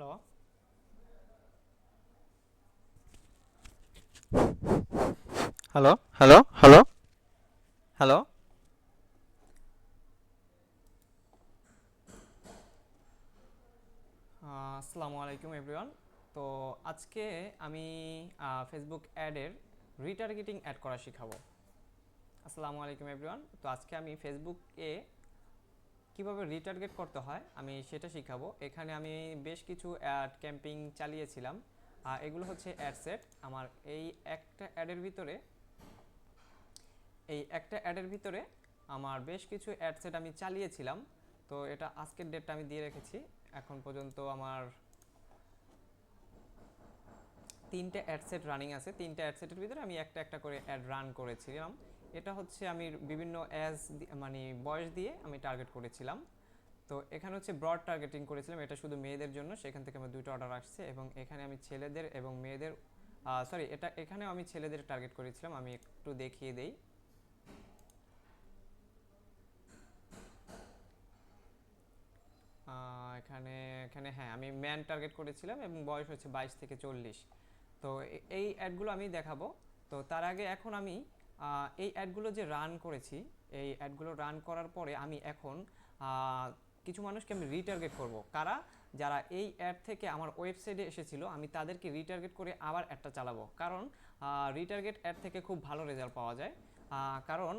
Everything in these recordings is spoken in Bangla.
Hello hello hello hello hello আসসালামু আলাইকুম এভরিওয়ান তো আজকে আমি ফেসবুক অ্যাডের রিটার্গেটিং অ্যাড করা শেখাবো। আসসালামু আলাইকুম এভরিওয়ান তো আজকে আমি ফেসবুকে কীভাবে রিটার্গেট করতে হয়, আমি সেটা শিখাবো। এখানে আমি বেশ কিছু অ্যাড ক্যাম্পিং চালিয়েছিলাম। আর এগুলো হচ্ছে অ্যাড সেট আমার এই একটা অ্যাডের ভিতরে, এই একটা অ্যাডের ভিতরে আমার বেশ কিছু অ্যাড সেট আমি চালিয়েছিলাম। তো এটা আজকের ডেটটা আমি দিয়ে রেখেছি। এখন পর্যন্ত আমার তিনটে অ্যাড সেট রানিং আছে। তিনটে অ্যাড সেটের ভিতরে আমি একটা একটা করে অ্যাড রান করেছিলাম। এটা হচ্ছে আমি বিভিন্ন অ্যাজ মানে বয়স দিয়ে আমি টার্গেট করেছিলাম। তো এখানে হচ্ছে ব্রড টার্গেটিং করেছিলাম, এটা শুধু মেয়েদের জন্য, সেখান থেকে আমার দুটো অর্ডার আসছে এবং এখানে আমি ছেলেদের এবং মেয়েদের সরি এটা, এখানেও আমি ছেলেদের টার্গেট করেছিলাম, আমি একটু দেখিয়ে দেই। এখানে এখানে হ্যাঁ আমি ম্যান টার্গেট করেছিলাম এবং বয়স হচ্ছে বাইশ থেকে চল্লিশ। তো এই অ্যাডগুলো আমি দেখাবো। তো তার আগে এখন আমি এই অ্যাডগুলো যে রান করেছি, এই অ্যাডগুলো রান করার পরে আমি এখন কিছু মানুষকে আমি রিটার্গেট করব। কারা? যারা এই অ্যাড থেকে আমার ওয়েবসাইটে এসেছিল, আমি তাদেরকে রিটার্গেট করে আবার অ্যাডটা চালাবো। কারণ রিটার্গেট অ্যাড থেকে খুব ভালো রেজাল্ট পাওয়া যায়। কারণ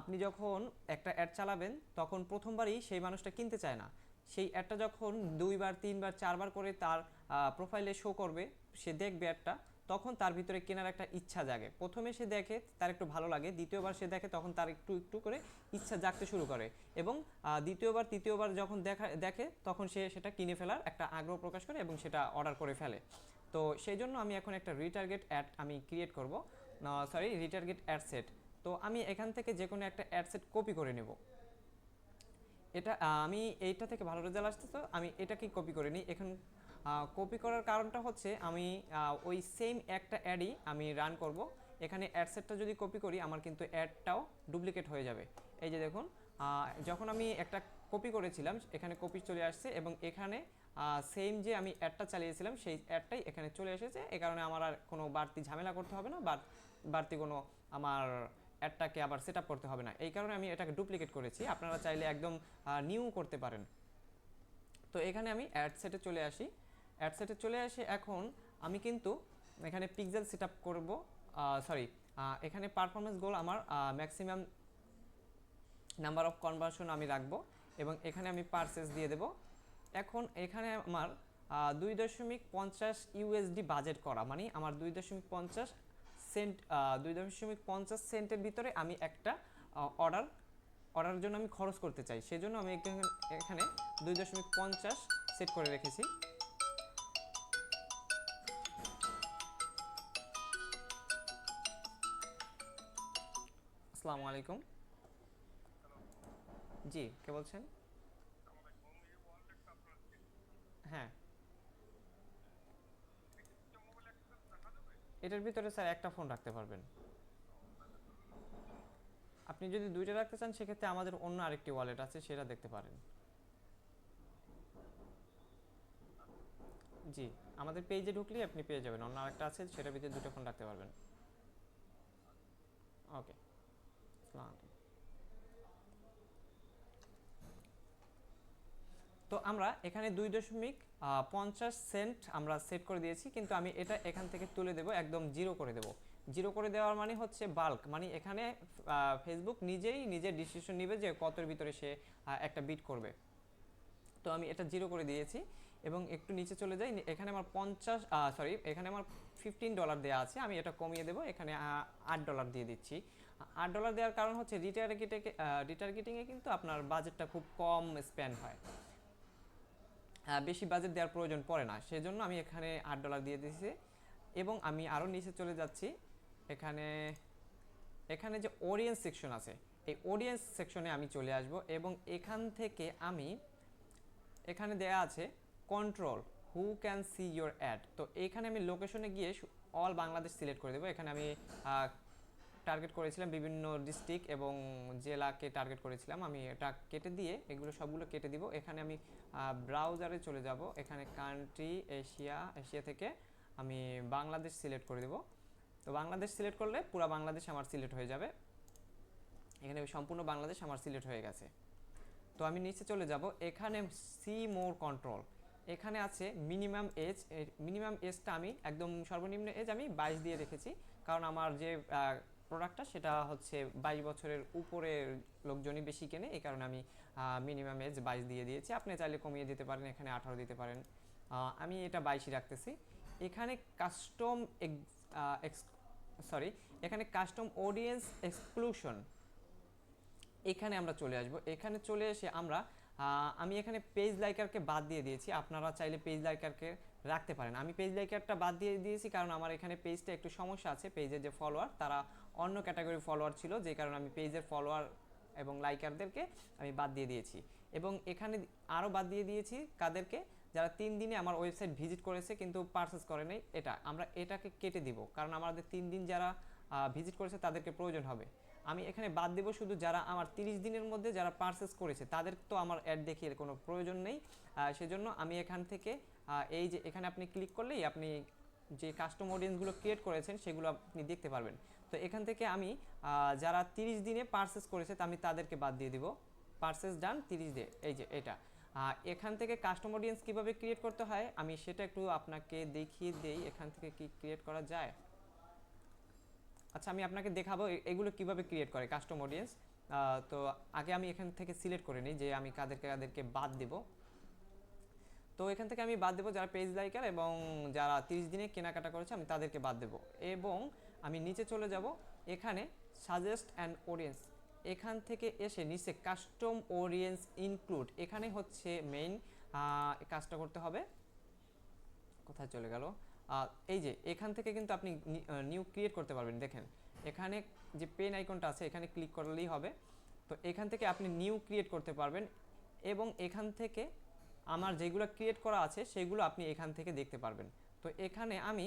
আপনি যখন একটা অ্যাড চালাবেন, তখন প্রথমবারই সেই মানুষটা কিনতে চায় না। সেই অ্যাডটা যখন দুইবার, তিনবার, চারবার করে তার প্রোফাইলে শো করবে, সে দেখবে অ্যাডটা তখন তার ভিতরে কেনার একটা ইচ্ছা জাগে। প্রথমে সে দেখে তার একটু ভালো লাগে, দ্বিতীয়বার সে দেখে তখন তার একটু একটু করে ইচ্ছা জাগতে শুরু করে এবং দ্বিতীয়বার, তৃতীয়বার যখন দেখা, দেখে তখন সে সেটা কিনে ফেলার একটা আগ্রহ প্রকাশ করে এবং সেটা অর্ডার করে ফেলে। তো সেই জন্য আমি এখন একটা রিটার্গেট অ্যাড আমি ক্রিয়েট করব। সরি রিটার্গেট অ্যাড সেট তো আমি এখান থেকে যে কোনো একটা অ্যাড সেট কপি করে নেব। এটা আমি এইটা থেকে ভালো রেজাল্ট আসতে তো আমি এটাকেই কপি করে নিই। এখন কপি করার কারণটা হচ্ছে আমি ওই সেম একটা অ্যাডই আমি রান করব। এখানে অ্যাড সেটটা যদি কপি করি, আমার কিন্তু অ্যাডটাও ডুপ্লিকেট হয়ে যাবে। এই যে দেখুন যখন আমি একটা কপি করেছিলাম, এখানে কপি চলে আসছে এবং এখানে সেম যে আমি অ্যাডটা চালিয়েছিলাম, সেই অ্যাডটাই এখানে চলে এসেছে। এ কারণে আমার আর কোনো বাড়তি ঝামেলা করতে হবে না বাড়তি কোনো আমার অ্যাডটাকে আবার সেট করতে হবে না। এই কারণে আমি এটাকে ডুপ্লিকেট করেছি। আপনারা চাইলে একদম নিউ করতে পারেন। তো এখানে আমি অ্যাড সেটে চলে আসি। অ্যাড সেটে চলে আসি এখন আমি কিন্তু এখানে পিক্সেল সেট আপ করব সরি এখানে পারফরমেন্স গোল আমার ম্যাক্সিমাম নাম্বার অফ কনভার্সন আমি রাখব এবং এখানে আমি পারচেস দিয়ে দেব। এখন এখানে আমার দুই দশমিক পঞ্চাশ ইউএসডি বাজেট করা মানে আমার দুই দশমিক পঞ্চাশ সেন্ট দুই দশমিক পঞ্চাশ সেন্টের ভিতরে আমি একটা অর্ডার অর্ডারের জন্য আমি খরচ করতে চাই। সেজন্য আমি এখানে দুই দশমিক পঞ্চাশ সেট করে রেখেছি। আসসালামু আলাইকুম। জি, কে বলছেন? হ্যাঁ। এটার ভিতরে স্যার একটা ফোন রাখতে পারবেন। আপনি যদি দুইটা রাখতে চান, সেক্ষেত্রে আমাদের অন্য আরেকটি ওয়ালেট আছে, সেটা দেখতে পারেন। জি, আমাদের পেজে ঢুকলেই আপনি পেয়ে যাবেন। অন্য আরেকটা আছে, সেটার ভিতরে দুটো ফোন রাখতে পারবেন। ওকে। আলাইকুম তো আমরা এখানে দুই দশমিক পঞ্চাশ সেন্ট আমরা সেট করে দিয়েছি, কিন্তু আমি এটা এখান থেকে তুলে দেব, একদম জিরো করে দেব। জিরো করে দেওয়ার মানে হচ্ছে বাল্ক মানে এখানে ফেসবুক নিজেই নিজের ডিসিশন নেবে যে কতের ভিতরে সে একটা বিট করবে। তো আমি এটা জিরো করে দিয়েছি, এবং একটু নিচে চলে যাই, এখানে আমার পঞ্চাশ সরি এখানে আমার ফিফটিন ডলার দেওয়া আছে, আমি এটা কমিয়ে দেবো, এখানে আট ডলার দিয়ে দিচ্ছি। আট ডলার দেওয়ার কারণ হচ্ছে রিটার্গেটে রিটার্গেটিংয়ে কিন্তু আপনার বাজেটটা খুব কম স্প্যান্ড হয়। বেশি বাজেট দেওয়ার প্রয়োজন পড়ে না। সেজন্য আমি এখানে আট ডলার দিয়ে দিয়েছি এবং আমি আরও নিচে চলে যাচ্ছি। এখানে এখানে যে অডিয়েন্স সেকশন আছে, এই অডিয়েন্স সেকশনে আমি চলে আসব এবং এখান থেকে আমি, এখানে দেয়া আছে control who can see your ad তো এখানে আমি লোকেশনে গিয়ে অল বাংলাদেশ সিলেক্ট করে দেবো। এখানে আমি টার্গেট করেছিলাম বিভিন্ন ডিস্ট্রিক্ট এবং জেলাকে টার্গেট করেছিলাম। আমি এটা কেটে দিয়ে এগুলো সবগুলো কেটে দিব। এখানে আমি ব্রাউজারে চলে যাব। এখানে কান্ট্রি এশিয়া এশিয়া থেকে আমি বাংলাদেশ সিলেক্ট করে দেব। তো বাংলাদেশ সিলেক্ট করলে পুরো বাংলাদেশ আমার সিলেক্ট হয়ে যাবে। এখানে সম্পূর্ণ বাংলাদেশ আমার সিলেক্ট হয়ে গেছে। তো আমি নিচে চলে যাব। এখানে সি মোর কন্ট্রোল এখানে আছে মিনিমাম এজ মিনিমাম এজটা আমি একদম সর্বনিম্ন এজ আমি বাইশ দিয়ে রেখেছি। কারণ আমার যে প্রোডাক্টটা সেটা হচ্ছে বাইশ বছরের উপরের লোকজনই বেশি কেনে। এই কারণে আমি মিনিমাম এজ বাইশ দিয়ে দিয়েছি। আপনি চাইলে কমিয়ে দিতে পারেন, এখানে আঠারো দিতে পারেন। আমি এটা বাইশই রাখতেছি। এখানে কাস্টম সরি এখানে কাস্টম অডিয়েন্স এক্সক্লুশন এখানে আমরা চলে আসব। এখানে চলে এসে আমরা আমি এখানে পেজ লাইকারকে বাদ দিয়ে দিয়েছি। আপনারা চাইলে পেজ লাইকারকে রাখতে পারেন। আমি পেজ লাইকারটা বাদ দিয়ে দিয়েছি কারণ আমার এখানে পেজটা একটু সমস্যা আছে। পেজের যে ফলোয়ার তারা অন্য ক্যাটাগরি ফলোয়ার ছিল, যে কারণে আমি পেজের ফলোয়ার এবং লাইকারদেরকে আমি বাদ দিয়ে দিয়েছি। এবং এখানে আরও বাদ দিয়ে দিয়েছি কাদেরকে, যারা তিন দিনে আমার ওয়েবসাইট ভিজিট করেছে কিন্তু পারচেস করে নাই, এটা। আমরা এটাকে কেটে দিব, কারণ আমাদের তিন দিন যারা ভিজিট করেছে তাদেরকে প্রয়োজন হবে। আমি এখানে বাদ দেব শুধু যারা আমার 30 দিনের মধ্যে যারা পারচেস করেছে, তাদের তো আমার অ্যাড দেখিয়ে কোনো প্রয়োজন নেই। সেজন্য আমি এখান থেকে এই যে এখানে আপনি ক্লিক করলেই আপনি যে কাস্টম অডিয়েন্সগুলো ক্রিয়েট করেছেন, সেগুলো আপনি দেখতে পারবেন। তো এখান থেকে আমি যারা 30 দিনে পারচেস করেছে, তা আমি তাদেরকে বাদ দিয়ে দিব। পারচেস ডান 30 ডে এই যে এটা। এখান থেকে কাস্টম অডিয়েন্স কীভাবে ক্রিয়েট করতে হয়, আমি সেটা একটু আপনাকে দেখিয়ে দেই, এখান থেকে কি ক্রিয়েট করা যায়। আচ্ছা আমি আপনাকে দেখাবো এগুলো কীভাবে ক্রিয়েট করে কাস্টম অডিয়েন্স তো আগে আমি এখান থেকে সিলেক্ট করে নিই যে আমি কাদেরকে কাদেরকে বাদ দেব। তো এখান থেকে আমি বাদ দেবো যারা পেজ লাইকার এবং যারা 30 দিনে কেনাকাটা করেছে, আমি তাদেরকে বাদ দেবো। এবং আমি নিচে চলে যাব। এখানে সাজেস্ট অ্যান্ড অডিয়েন্স এখান থেকে এসে নিচে কাস্টম অডিয়েন্স ইনক্লুড এখানে হচ্ছে মেইন কাজটা করতে হবে। কোথায় চলে গেল? এই যে, এখান থেকে কিন্তু আপনি নিউ ক্রিয়েট করতে পারবেন। দেখেন, এখানে যে পেন আইকনটা আছে, এখানে ক্লিক করলেই হবে। তো এখান থেকে আপনি নিউ ক্রিয়েট করতে পারবেন এবং এখান থেকে আমার যেগুলো ক্রিয়েট করা আছে, সেগুলো আপনি এখান থেকে দেখতে পারবেন। তো এখানে আমি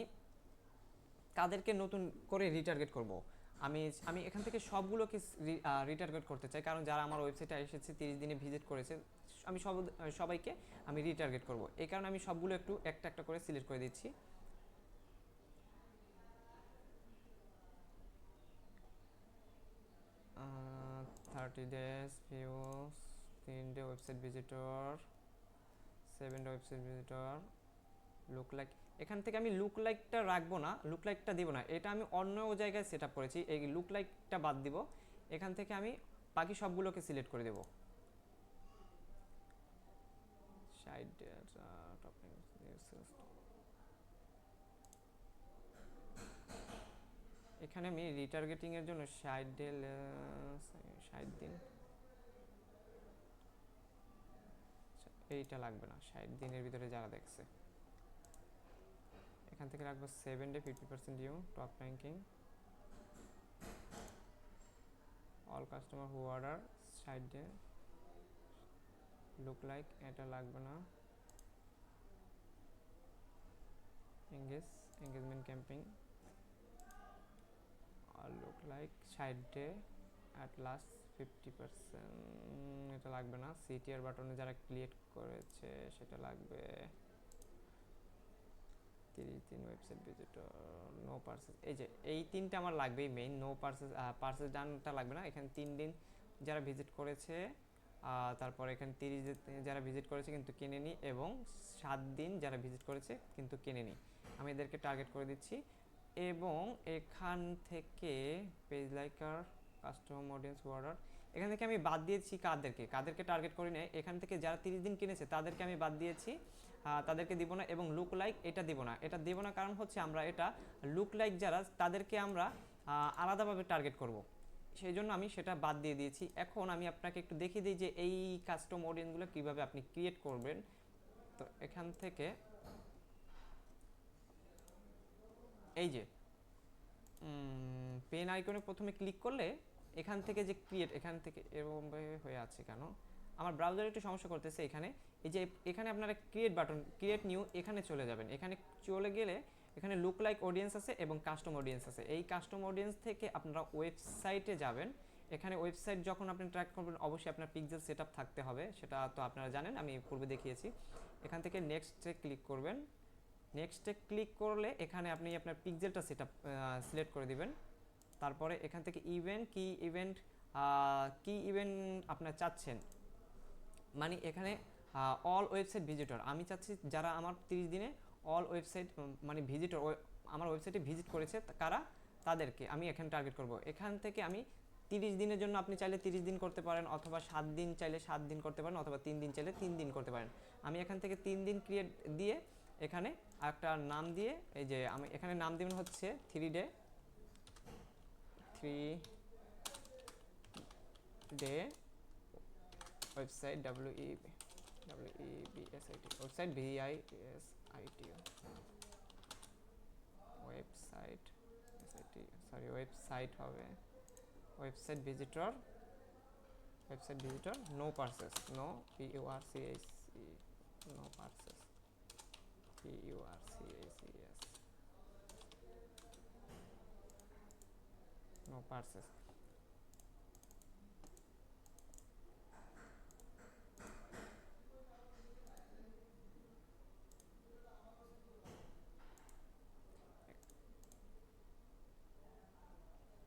কাদেরকে নতুন করে রিটার্গেট করব। আমি আমি এখান থেকে সবগুলোকে রিটার্গেট করতে চাই। কারণ যারা আমার ওয়েবসাইটে এসেছে, তিরিশ দিনে ভিজিট করেছে, আমি সব, সবাইকে আমি রিটার্গেট করব। এই কারণে আমি সবগুলো একটু একটা একটা করে সিলেক্ট করে দিচ্ছি। থার্টি ডেজ ভিউস তিন day website visitor seven day website visitor lookalike এখান থেকে আমি লুক লাইকটা রাখব না লুক লাইকটা দিব না। এটা আমি অন্য জায়গায় সেট করেছি, এই লুক লাইকটা বাদ দিব। এখান থেকে আমি বাকি সবগুলোকে সিলেক্ট করে দেব। এখানে আমি রিটার্গেটিং এর জন্য ডেল ষাট দিন। এইটা লাগবে না ষাট দিনের ভিতরে যারা দেখছে। এখান থেকে রাখব seven day fifty percent you top ranking all customer who order ষাট ডে লুক লাইক এটা লাগবে না। এঙ্গেজ এঙ্গেজমেন্ট ক্যাম্পিং আর লুক লাইক ষাট day at last fifty percent এটা লাগবে না। সিটিআর বাটনে যারা ক্রিয়েট করেছে, সেটা লাগবে। তিরিশ দিন ওয়েবসাইট ভিজিটর নো পার্সেস এই যে, এই তিনটা আমার লাগবেই মেইন নো পার্সেস পার্সেস ডানটা লাগবে না। এখানে তিন দিন যারা ভিজিট করেছে তারপর এখানে তিরিশ যারা ভিজিট করেছে কিন্তু কেনেনি এবং সাত দিন যারা ভিজিট করেছে কিন্তু কেনেনি আমি এদেরকে টার্গেট করে দিচ্ছি। এবং এখান থেকে page liker custom audience order এখান থেকে আমি বাদ দিয়েছি কাদেরকে। কাদেরকে টার্গেট করি না এখান থেকে যারা তিরিশ দিন কিনেছে, তাদেরকে আমি বাদ দিয়েছি। তাদেরকে দিব না এবং লুক লাইক এটা দিব না। এটা দিব না কারণ হচ্ছে আমরা এটা লুক লাইক যারা, তাদেরকে আমরা আলাদাভাবে টার্গেট করব। সেই জন্য আমি সেটা বাদ দিয়ে দিয়েছি। এখন আমি আপনাকে একটু দেখিয়ে দিই যে এই কাস্টম অডিয়েন্সগুলো কীভাবে আপনি ক্রিয়েট করবেন। তো এখান থেকে এই যে পেন আইকনে প্রথমে ক্লিক করলে এখান থেকে যে ক্রিয়েট এখান থেকে এরকমভাবে হয়ে আছে কেন? আমার ব্রাউজার একটু সমস্যা করতেছে এখানে। এই যে এখানে আপনারা ক্রিয়েট বাটন ক্রিয়েট নিউ এখানে চলে যাবেন। এখানে চলে গেলে এখানে লুক লাইক অডিয়েন্স আছে এবং কাস্টম অডিয়েন্স আছে। এই কাস্টম অডিয়েন্স থেকে আপনারা ওয়েবসাইটে যাবেন। এখানে ওয়েবসাইট যখন আপনি ট্র্যাক করবেন, অবশ্যই আপনার পিক্সেল সেট থাকতে হবে। সেটা তো আপনারা জানেন, আমি পূর্বে দেখিয়েছি। এখান থেকে নেক্সটে ক্লিক করবেন। নেক্সটে ক্লিক করলে এখানে আপনি আপনার পিক্সেলটা সেট সিলেক্ট করে দিবেন। তারপরে এখান থেকে ইভেন্ট কি ইভেন্ট কি ইভেন্ট আপনার চাচ্ছেন। মানে এখানে অল ওয়েবসাইট ভিজিটর আমি চাচ্ছি যারা আমার তিরিশ দিনে অল ওয়েবসাইট মানে ভিজিটর আমার ওয়েবসাইটে ভিজিট করেছে কারা? তাদেরকে আমি এখানে টার্গেট করব। এখান থেকে আমি তিরিশ দিনের জন্য আপনি চাইলে তিরিশ দিন করতে পারেন, অথবা সাত দিন চাইলে সাত দিন করতে পারেন, অথবা তিন দিন চাইলে তিন দিন করতে পারেন। আমি এখান থেকে তিন দিন ক্রিয়েট দিয়ে এখানে একটা নাম দিয়ে, এই যে আমি এখানে নাম দেবেন হচ্ছে three day three day website W E W E B S I T website V I S I T website S I T sorry website হবে website visitor website visitor no purchase no P U R C S C no purchase P U R C A C S no purchase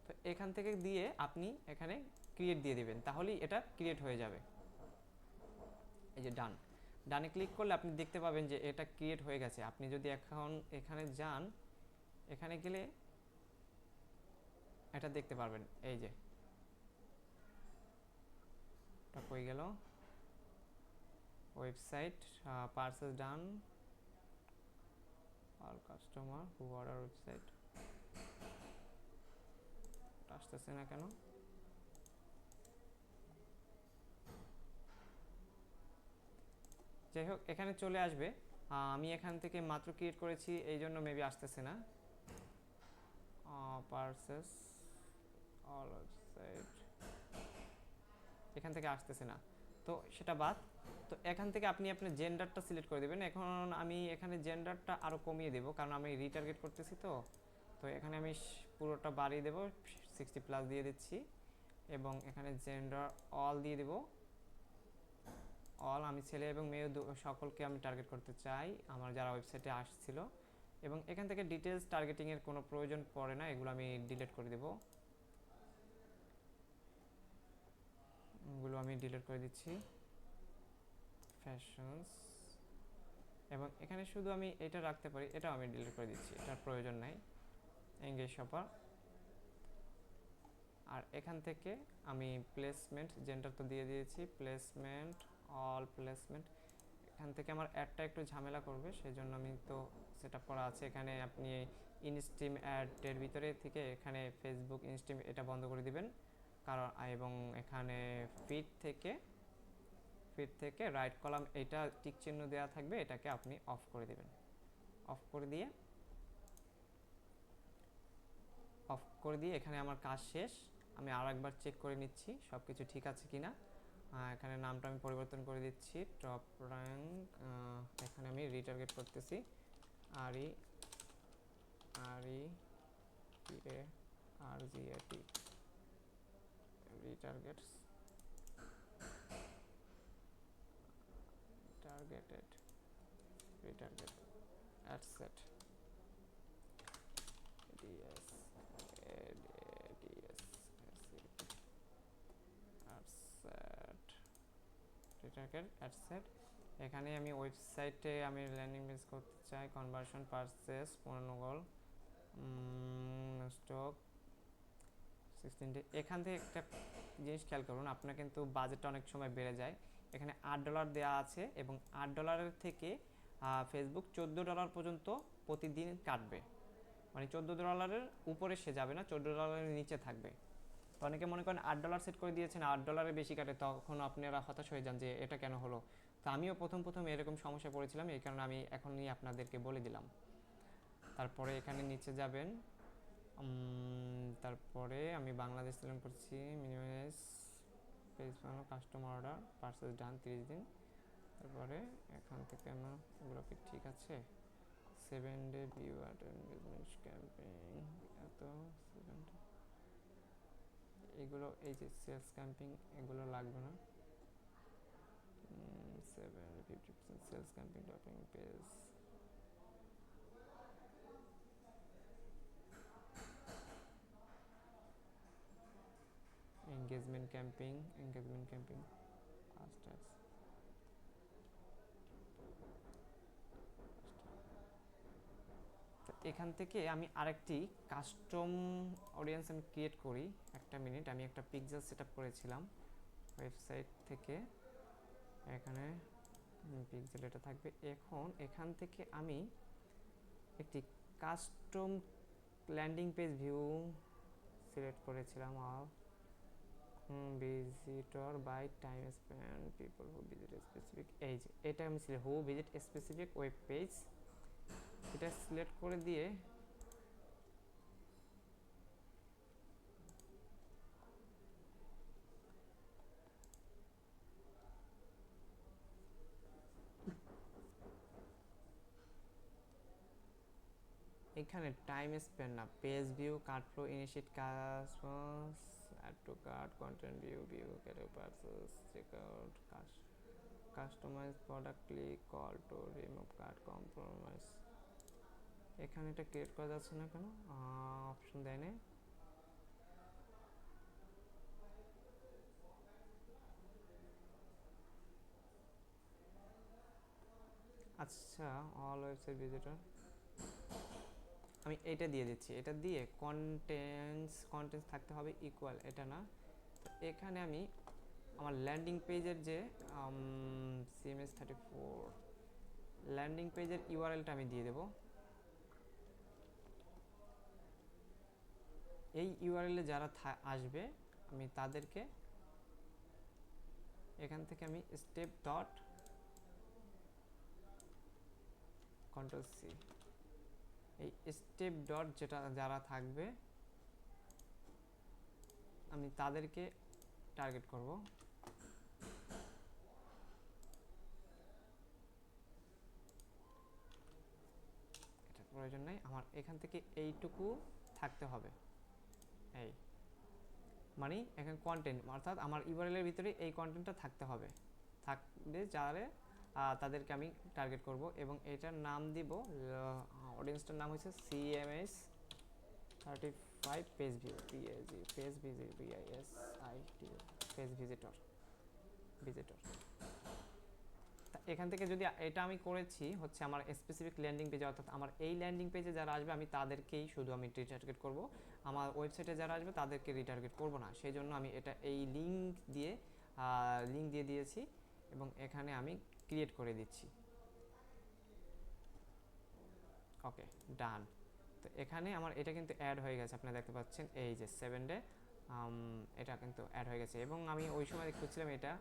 তো এখান থেকে দিয়ে আপনি এখানে ক্রিয়েট দিয়ে দেবেন, তাহলেই এটা ক্রিয়েট হয়ে যাবে। এই যে ডান ডানে ক্লিক করলে আপনি দেখতে পাবেন যে এটা ক্রিয়েট হয়ে গেছে। আপনি যদি এখন এখানে যান, এখানে গেলে এটা দেখতে পারবেন। এই যে। কই গেল? Website purchase done all customer who order website আসতেছে না কেন যাই হোক এখানে চলে আসবে। আমি এখান থেকে মাত্র ক্রিয়েট করেছি, এই জন্য মেবি আসতেছে না। এখান থেকে আসতেছে না। তো সেটা বাদ। তো এখান থেকে আপনি আপনার জেন্ডারটা সিলেক্ট করে দেবেন। এখন আমি এখানে জেন্ডারটা আরও কমিয়ে দেবো, কারণ আমি রিটার্গেট করতেছি তো। তো এখানে আমি পুরোটা বাড়িয়ে দেবো। সিক্সটি প্লাস দিয়ে দিচ্ছি এবং এখানে জেন্ডার অল দিয়ে দেবো। অল আমি ছেলে এবং মেয়ে সকলকে আমি টার্গেট করতে চাই আমার যারা ওয়েবসাইটে আসছিল। এবং এখান থেকে ডিটেলস টার্গেটিংয়ের কোনো প্রয়োজন পড়ে না, এগুলো আমি ডিলিট করে দেবো। এগুলো আমি ডিলিট করে দিচ্ছি। ফ্যাশনস এবং এখানে শুধু আমি এটা রাখতে পারি, এটাও আমি ডিলিট করে দিচ্ছি, এটার প্রয়োজন নাই। এঙ্গেজ শপার আর এখান থেকে আমি প্লেসমেন্ট জেন্ডার তো দিয়ে দিয়েছি প্লেসমেন্ট অল প্লেসমেন্ট এখান থেকে আমার অ্যাডটা একটু ঝামেলা করবে সেই জন্য আমি তো সেট আপ করা আছে। এখানে আপনি ইনস্টিম অ্যাডের ভিতরে থেকে এখানে ফেসবুক ইনস্টিম এটা বন্ধ করে দিবেন। কারণ এবং এখানে ফিড থেকে ফিড থেকে রাইট কলাম এটা টিক চিহ্ন দেওয়া থাকবে, এটাকে আপনি অফ করে দিবেন। অফ করে দিয়ে অফ করে দিয়ে এখানে আমার কাজ শেষ। আমি আর একবার চেক করে নিচ্ছি সব কিছু ঠিক আছে কিনা। আহ, এখানে নামটা আমি পরিবর্তন করে দিচ্ছি টপ র্যাঙ্ক এখানে আমি রিটার্গেট করতেছি। আর ই আর ই এ R G A T. Retargets targeted retarget at set ds ds at set at set এখানে আমি ওয়েবসাইটে আমি ল্যান্ডিং পেজ করতে চাই কনভার্সন পারচেস পনেরো গল স্টক সিক্সটিন ডে এখান থেকে একটা জিনিস খেয়াল করুন, আপনার কিন্তু বাজেটটা অনেক সময় বেড়ে যায়। এখানে আট ডলার দেওয়া আছে এবং আট ডলারের থেকে ফেসবুক চোদ্দ ডলার পর্যন্ত প্রতিদিন কাটবে। মানে চোদ্দ ডলারের উপরে সে যাবে না, চোদ্দ ডলারের নিচে থাকবে। তো অনেকে মনে করেন আট ডলার সেট করে দিয়েছেন, আট ডলারের বেশি কাটে, তখন আপনারা হতাশ হয়ে যান যে এটা কেন হলো। তো আমিও প্রথম প্রথম এরকম সমস্যায় পড়েছিলাম, এই কারণে আমি এখনই আপনাদেরকে বলে দিলাম। তারপরে এখানে নিচে যাবেন। তারপরে আমি বাংলাদেশ সিলেক্ট করছি মিনিমাইজ পেজ বানানো কাস্টমার অর্ডার পার্সেস ডান তিরিশ দিন। তারপরে এখান থেকে আমার এগুলো কি ঠিক আছে। Seven day view at engagement campaign এত সেভেন ডে এগুলো, এই যে সেলস ক্যাম্পিং, এগুলো লাগবে না। Seven fifty percent sales camping topping page. Engagement camping engagement camping hashtags তো এখান থেকে আমি আরেকটি কাস্টম অডিয়েন্স আমি ক্রিয়েট করি। একটা মিনিট আমি একটা পিকজেল সেট করেছিলাম ওয়েবসাইট থেকে। এখানে পিকজেল এটা থাকবে। এখন এখান থেকে আমি একটি custom landing page view select করেছিলাম visitor by time spend people who visit specific এই যে, এটা আমি who visit specific web page এটা সিলেক্ট করে দিয়ে এখানে টাইম স্পেন না page view cut flow initiate কাসপন্স add to card content view view category purchase check out customize product click call to remove card compromise এখানে এটা ক্রিয়েট করা যাচ্ছে না কেন? অপশন দেয় না আচ্ছা অল ওয়েবসাইট ভিজিটর আমি এটা দিয়ে দিচ্ছি। এটা দিয়ে কন্টেন্টস কন্টেন্টস থাকতে হবে ইকুয়াল এটা না। এখানে আমি আমার ল্যান্ডিং পেজের যে সিএমএস থার্টি ফোর ল্যান্ডিং পেজের ইউআরএলটা আমি দিয়ে দেব। এই ইউআরএলে যারা আসবে, আমি তাদেরকে এখান থেকে আমি স্টেপ ডট কন্ট্রোল সি এই স্টেপ ডট যেটা যারা থাকবে, আমি তাদেরকে টার্গেট করব। প্রয়োজন নাই, আমার এখান থেকে এইটুকু থাকতে হবে। এই মানে এখানে কন্টেন্ট অর্থাৎ আমার ইউআরএলের ভিতরে এই কন্টেন্টটা থাকতে হবে। থাকলে যারা তাদেরকে আমি টার্গেট করব এবং এটার নাম দিব অডিয়েন্সটার নাম হচ্ছে CMS thirty five page PAG page visit BIS I T page visitor visitor এখান থেকে যদি এটা আমি করেছি, হচ্ছে আমার স্পেসিফিক ল্যান্ডিং পেজে অর্থাৎ আমার এই ল্যান্ডিং পেজে যারা আসবে, আমি তাদেরকেই শুধু আমি রিটার্গেট করব। আমার ওয়েবসাইটে যারা আসবে, তাদেরকে রিটার্গেট করব না। সেই জন্য আমি এটা এই লিঙ্ক দিয়ে লিঙ্ক দিয়ে দিয়েছি এবং এখানে আমি ক্রিয়েট করে দিচ্ছি। ওকে ডান তো এখানে আমার এটা কিন্তু অ্যাড হয়ে গেছে। আপনারা দেখতে পাচ্ছেন, এই যে সেভেন ডে এটা কিন্তু অ্যাড হয়ে গেছে। এবং আমি ওই সময় খুঁজছিলাম, এটা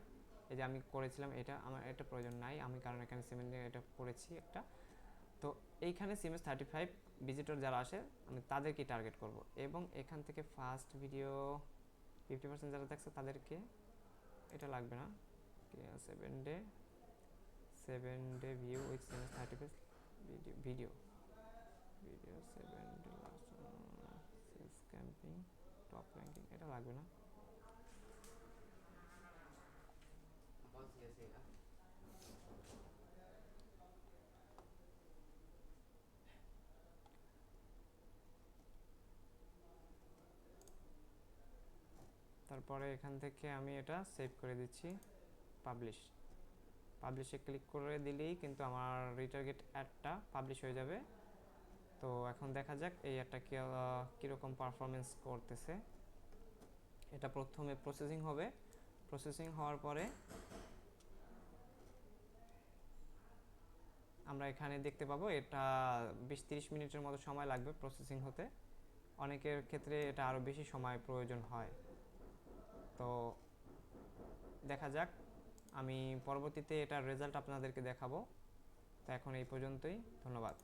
এই যে আমি করেছিলাম, এটা আমার এটা প্রয়োজন নাই, আমি কারণ এখানে সিমেন্ট এটা করেছি একটা। তো এইখানে সিএমএস থার্টি ফাইভ ভিজিটর যারা আসে, আমি তাদেরকে টার্গেট করব। এবং এখান থেকে ফার্স্ট ভিডিও ফিফটি পার্সেন্ট যারা দেখছে, তাদেরকে এটা লাগবে না। Seven day seven day view with seven thirty page video video video seven day last camping top ranking এটা লাগবে না। তারপরে এখান থেকে আমি এটা সেভ করে দিচ্ছি পাবলিশ পাবলিশে ক্লিক করে দিলেই কিন্তু আমার রিটার্গেট অ্যাডটা পাবলিশ হয়ে যাবে। তো এখন দেখা যাক এই অ্যাডটা কীরকম পারফরমেন্স করতেছে। এটা প্রথমে প্রসেসিং হবে। প্রসেসিং হওয়ার পরে আমরা এখানে দেখতে পাবো এটা বিশ তিরিশ মিনিটের মতো সময় লাগবে প্রসেসিং হতে। অনেকের ক্ষেত্রে এটা আরও বেশি সময় প্রয়োজন হয়। তো দেখা যাক আমি পরবর্তীতে এটার রেজাল্ট আপনাদেরকে দেখাবো। তো এখন এই পর্যন্তই ধন্যবাদ।